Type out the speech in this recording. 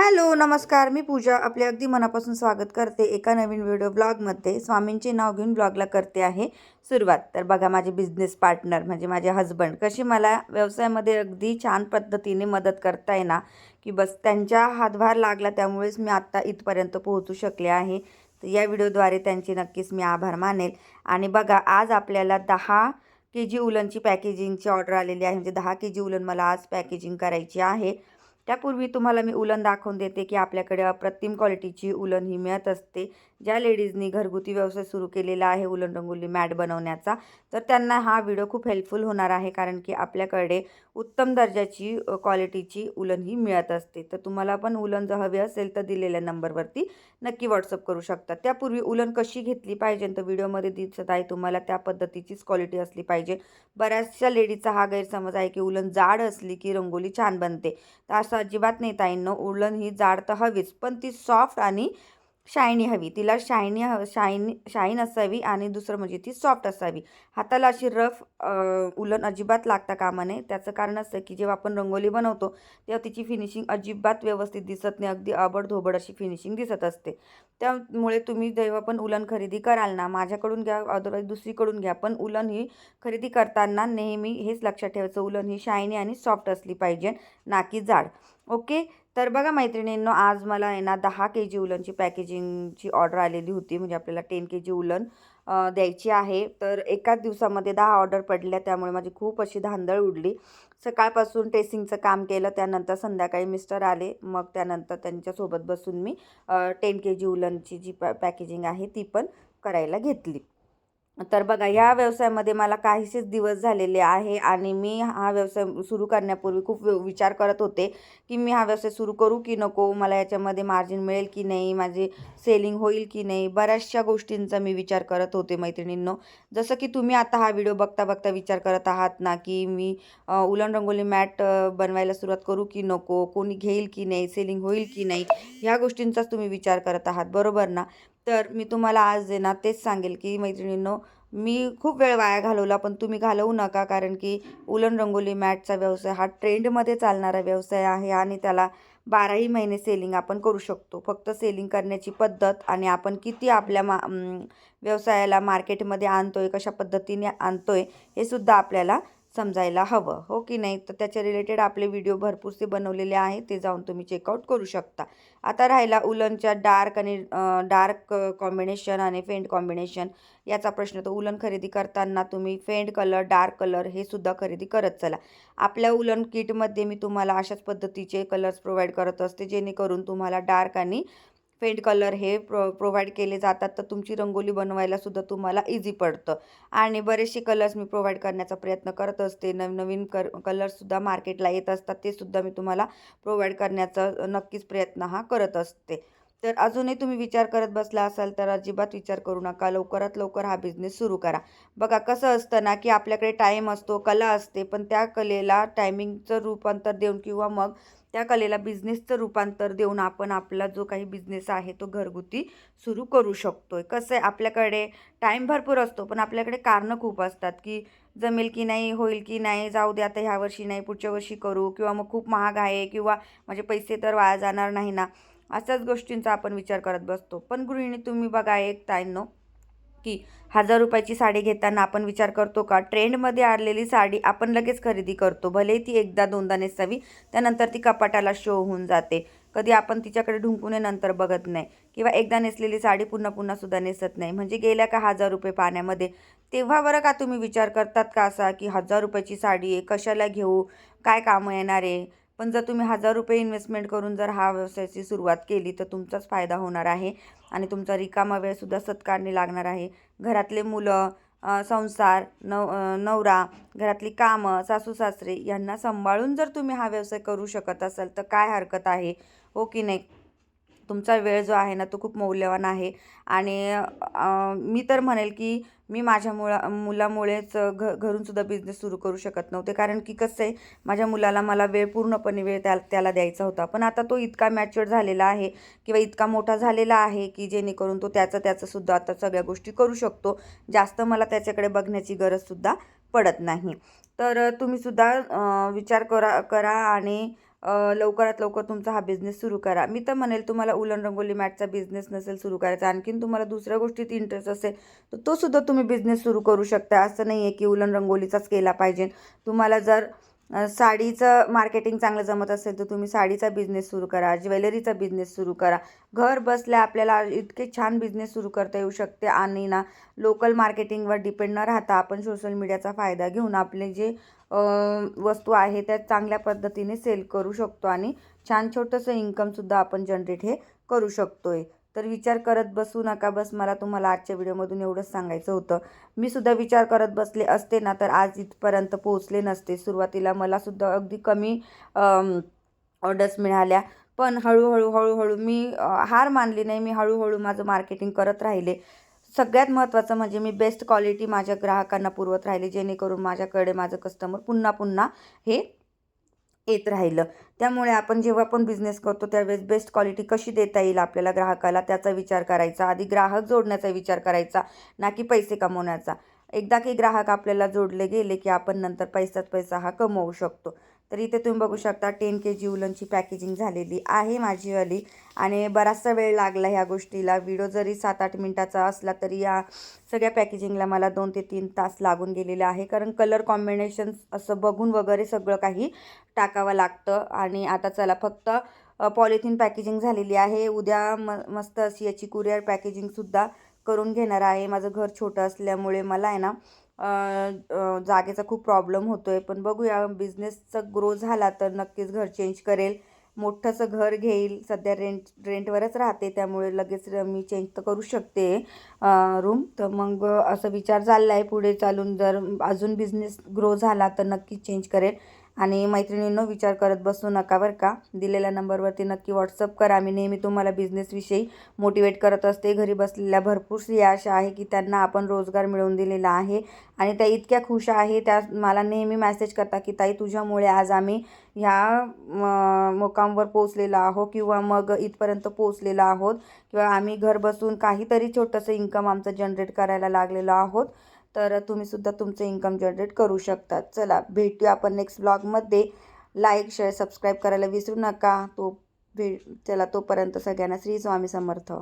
Hello नमस्कार. मी पूजा आपले अगदी मनापासून स्वागत करते एका नवीन व्हिडिओ ब्लॉगमध्ये. स्वामींचे नाव घेऊन ब्लॉगला करते आहे सुरुवात. तर बघा माझे बिझनेस पार्टनर म्हणजे माझे हजबंड कशी मला व्यवसायामध्ये अगदी छान पद्धतीने मदत करताय ना की बस त्यांच्या हातभार लागला त्यामुळेच मी आत्ता इथपर्यंत पोहोचू शकले आहे. तर या व्हिडिओद्वारे त्यांचे नक्कीच मी आभार मानेल. आणि बघा आज आपल्याला दहा के जी उलनची पॅकेजिंगची ऑर्डर आलेली आहे. म्हणजे दहा के जी उलन मला आज पॅकेजिंग करायची आहे. त्यापूर्वी तुम्हाला मी उलन दाखवून देते की आपल्याकडे अप्रतिम क्वालिटीची उलन ही मिळत असते. ज्या लेडीजनी घरगुती व्यवसाय सुरू केलेला आहे उलन रंगोली मॅट बनवण्याचा तर त्यांना हा व्हिडिओ खूप हेल्पफुल होणार आहे कारण की आपल्याकडे उत्तम दर्जाची क्वालिटीची उलन ही मिळत असते. तर तुम्हाला पण उलन जर हवी असेल तर दिलेल्या नंबरवरती नक्की व्हॉट्सअप करू शकता. त्यापूर्वी उलन कशी घेतली पाहिजे तर व्हिडिओमध्ये दिसत आहे तुम्हाला त्या पद्धतीचीच क्वालिटी असली पाहिजे. बऱ्याचशा लेडीजचा हा गैरसमज आहे की उलन जाड असली की रंगोली छान बनते. तर असं अजिबात नाही ताईंनो. उलन ही जाड तर हवीच पण ती सॉफ्ट आणि शायनी हवी. तिला शायनी ह शायनी शाईन असावी आणि दुसरं म्हणजे ती सॉफ्ट असावी. हाताला अशी रफ उलन अजिबात लागता कामा नये. त्याचं कारण असं की जेव्हा आपण रंगोली बनवतो तेव्हा तिची फिनिशिंग अजिबात व्यवस्थित दिसत नाही. अगदी आबडधोबड अशी फिनिशिंग दिसत असते. त्यामुळे तुम्ही जेव्हा पण उलन खरेदी कराल ना माझ्याकडून घ्या अदरवाईज दुसरीकडून घ्या. पण उलन ही खरेदी करताना नेहमी हेच लक्षात ठेवायचं उलन ही शायनी आणि सॉफ्ट असली पाहिजे ना की जाड. ओके तर बघा मैत्रिणींनो आज मला आहे ना दहा के जी उलनची पॅकेजिंगची ऑर्डर आलेली होती. म्हणजे आपल्याला टेन के जी उलन द्यायची आहे. तर एकाच दिवसामध्ये दहा ऑर्डर पडल्या. त्यामुळे माझी खूप अशी धांदळ उडली. सकाळपासून टेसिंगचं काम केलं. त्यानंतर संध्याकाळी मिस्टर आले. मग त्यानंतर त्यांच्यासोबत बसून मी टेन के जी उलनची जी पॅ पॅकेजिंग आहे ती पण करायला घेतली. तर बघा ह्या व्यवसायामध्ये मला काहीसेच दिवस झालेले आहे आणि मी हा व्यवसाय सुरू करण्यापूर्वी खूप विचार करत होते की मी हा व्यवसाय सुरू करू की नको मला याच्यामध्ये मार्जिन मिळेल की नाही माझे सेलिंग होईल की नाही बऱ्याचशा गोष्टींचा मी विचार करत होते मैत्रिणींनो. जसं की तुम्ही आता हा व्हिडिओ बघता बघता विचार करत आहात ना की मी उलन रंगोली मॅट बनवायला सुरुवात करू की नको कोणी घेईल की नाही सेलिंग होईल की नाही ह्या गोष्टींचाच तुम्ही विचार करत आहात बरोबर ना? तर मी तुम्हाला आज आहे ना तेच सांगेल की मैत्रिणींनो मी खूप वेळ वाया घालवला पण तुम्ही घालवू नका कारण की उलन रंगोली मॅटचा व्यवसाय हा ट्रेंडमध्ये चालणारा व्यवसाय आहे आणि त्याला बाराही महिने सेलिंग आपण करू शकतो. फक्त सेलिंग करण्याची पद्धत आणि आपण किती आपल्या मा व्यवसायाला मार्केटमध्ये आणतो आहे कशा पद्धतीने आणतो आहे हे सुद्धा आपल्याला समजायला हवं हो की नाही? तर त्याच्या रिलेटेड आपले व्हिडिओ भरपूरसे बनवलेले आहेत ते जाऊन तुम्ही चेकआउट करू शकता. आता राहिला उलनच्या डार्क आणि डार्क कॉम्बिनेशन आणि फेंट कॉम्बिनेशन याचा प्रश्न. तो उलन खरेदी करताना तुम्ही फेंट कलर डार्क कलर हे सुद्धा खरेदी करत चला. आपल्या उलन किटमध्ये मी तुम्हाला अशाच पद्धतीचे कलर्स प्रोव्हाइड करत असते जेणेकरून तुम्हाला डार्क आणि फेंट कलर हे प्रो प्रोव्हाइड केले जातात तर तुमची रंगोली बनवायला सुद्धा तुम्हाला इझी पडतं. आणि बरेचसे कलर्स मी प्रोव्हाइड करण्याचा प्रयत्न करत असते. नवनवीन नवीन कर कलर्ससुद्धा मार्केटला येत असतात ते सुद्धा मी तुम्हाला प्रोव्हाइड करण्याचा नक्कीच प्रयत्न हा करत असते. तर अजूनही तुम्ही विचार करत बसला असाल तर अजिबात विचार करू नका. लवकरात लवकर हा बिझनेस सुरू करा. बघा कसं असतं ना की आपल्याकडे टाईम असतो कला असते पण त्या कलेला टायमिंगचं रूपांतर देऊन किंवा मग त्या कलेला बिझनेसचं रूपांतर देऊन आपण आपला जो काही बिझनेस आहे तो घरगुती सुरू करू शकतो आहे कसं आहे आपल्याकडे टाईम भरपूर असतो पण आपल्याकडे कारणं खूप असतात की जमेल की नाही होईल की नाही जाऊ दे आता ह्या वर्षी नाही पुढच्या वर्षी करू किंवा मग खूप महाग आहे किंवा माझे पैसे तर वाया जाणार नाही ना अशाच गोष्टींचा आपण विचार करत बसतो. पण गृहिणी तुम्ही बघा एक ताईंनो की हजार रुपयाची साडी घेताना आपण विचार करतो का? ट्रेंडमध्ये आलेली साडी आपण लगेच खरेदी करतो. भले ती एकदा दोनदा नेसावी त्यानंतर ती कपाटाला शो होऊन जाते. कधी आपण तिच्याकडे ढुंकून नंतर बघत नाही. किंवा एकदा नेसलेली साडी पुन्हा पुन्हा सुद्धा नेसत नाही. म्हणजे गेल्या का हजार रुपये पाण्यामध्ये? तेव्हा बरं का तुम्ही विचार करतात का असा की हजार रुपयाची साडी आहे कशाला घेऊ? काय कामं येणार आहे? पण जर तुम्ही हजार रुपये इन्व्हेस्टमेंट करून जर हा व्यवसायाची सुरुवात केली तर तुमचाच फायदा होणार आहे. आणि तुमचा रिकामा वेळसुद्धा सत्कारणी लागणार आहे. घरातले मुलं संसार नव नवरा घरातली कामं सासू सासरे यांना सांभाळून जर तुम्ही हा व्यवसाय करू शकत असाल तर काय हरकत आहे? हो की नाही? तुमचा वेळ जो आहे ना तो खूप मौल्यवान आहे. आणि मी तर म्हणेल की मी माझ्या मुला मुलामुळेच घ घरूनसुद्धा बिझनेस सुरू करू शकत नव्हते. कारण की कसं आहे माझ्या मुलाला मला वेळ पूर्णपणे वेळ त्या त्याला द्यायचा होता. पण आता तो इतका मॅच्युअर झालेला आहे किंवा इतका मोठा झालेला आहे की जेणेकरून तो त्याचं त्याचंसुद्धा आता सगळ्या गोष्टी करू शकतो. जास्त मला त्याच्याकडे बघण्याची गरजसुद्धा पडत नाही. तर तुम्हीसुद्धा विचार करा करा आणि लवकरात लवकर तुमचा हा बिझनेस सुरू करा. मी तर म्हणेल तुम्हाला उलन रंगोली मॅटचा बिझनेस नसेल सुरू करायचा. आणखीन तुम्हाला दुसऱ्या गोष्टीत इंटरेस्ट असेल तर तो सुद्धा तुम्ही बिझनेस सुरू करू शकता. असं नाही आहे की उलन रंगोलीचाच केला पाहिजे. तुम्हाला जर साडीचं मार्केटिंग चांगलं जमत असेल तर तुम्ही साडीचा बिझनेस सुरू करा ज्वेलरीचा बिझनेस सुरू करा. घर बसल्या आपल्याला इतके छान बिझनेस सुरू करता येऊ शकते आणि ना लोकल मार्केटिंगवर डिपेंड न राहता आपण सोशल मीडियाचा फायदा घेऊन आपले जे वस्तू आहे त्या चांगल्या पद्धतीने सेल करू शकतो आणि छान छोटंसं इन्कमसुद्धा आपण जनरेट हे करू शकतो आहे तर विचार करत बसू नका बस मला तुम्हाला आजच्या व्हिडिओमधून एवढंच सांगायचं होतं. मी सुद्धा विचार करत बसले असते ना तर आज इथपर्यंत पोहोचले नसते. सुरुवातीला मला सुद्धा अगदी कमी ऑर्डर्स मिळाल्या. पण हळूहळू हळूहळू मी हार मानली नाही. मी हळूहळू माझं मार्केटिंग करत राहिले. सगळ्यात महत्त्वाचं म्हणजे मी बेस्ट क्वालिटी माझ्या ग्राहकांना पुरवत राहिले जेणेकरून माझ्याकडे माझं कस्टमर पुन्हा पुन्हा हे येत राहिलं. त्यामुळे आपण जेव्हा पण बिझनेस करतो त्यावेळेस बेस्ट क्वालिटी कशी देता येईल आपल्याला ग्राहकाला? त्याचा विचार करायचा. आधी ग्राहक जोडण्याचा विचार करायचा ना की पैसे कमवण्याचा. एकदा की ग्राहक आपल्याला जोडले गेले की आपण नंतर पैसाच पैसा हा कमवू शकतो. तर इथे तुम्ही बघू शकता टेन के जी उलनची पॅकेजिंग झालेली आहे माझीवाली आणि बराचसा वेळ लागला ह्या गोष्टीला. व्हिडिओ जरी सात आठ मिनटाचा असला तरी या सगळ्या पॅकेजिंगला मला दोन ते तीन तास लागून गेलेले आहे. कारण कलर कॉम्बिनेशन असं बघून वगैरे सगळं काही टाकावं लागतं. आणि आता चला फक्त पॉलिथिन पॅकेजिंग झालेली आहे. उद्या म मस्त अशी याची कुरिअर पॅकेजिंगसुद्धा करून घेणार आहे. माझं घर छोटं असल्यामुळे मला आहे ना जागेचा खूप प्रॉब्लेम होतो आहे पण बघूया बिझनेसचा ग्रो झाला तर नक्कीच घर चेंज करेल. मोठंसं घर घेईल. सध्या रेंट रेंटवरच राहते. त्यामुळे लगेच मी चेंज तर करू शकते रूम तर मग असं विचार चालला आहे पुढे चालून. जर अजून बिझनेस ग्रो झाला तर नक्कीच चेंज करेल. आणि मैत्रिणींनो विचार करत बसू नका बरं का. दिलेल्या नंबरवरती नक्की व्हॉट्सअप करा. मी नेहमी तुम्हाला बिझनेसविषयी मोटिवेट करत असते. घरी बसलेल्या भरपूर स्त्रिया अशा आहे की त्यांना आपण रोजगार मिळवून दिलेला आहे आणि त्या इतक्या खुश आहे. त्या मला नेहमी मेसेज करता की ताई तुझ्यामुळे आज आम्ही ह्या मुकामवर पोचलेलो आहो किंवा मग इथपर्यंत पोचलेलो आहोत किंवा आम्ही घर बसून काहीतरी छोटंसं इन्कम आमचं जनरेट करायला लागलेलो आहोत. तर तुम्ही सुद्धा तुमचं इन्कम जनरेट करू शकता चला भेटूया आपण नेक्स्ट ब्लॉगमध्ये लाईक शेअर सबस्क्राईब करायला विसरू नका. तो भेट चला तोपर्यंत सगळ्यांना श्री स्वामी समर्थ.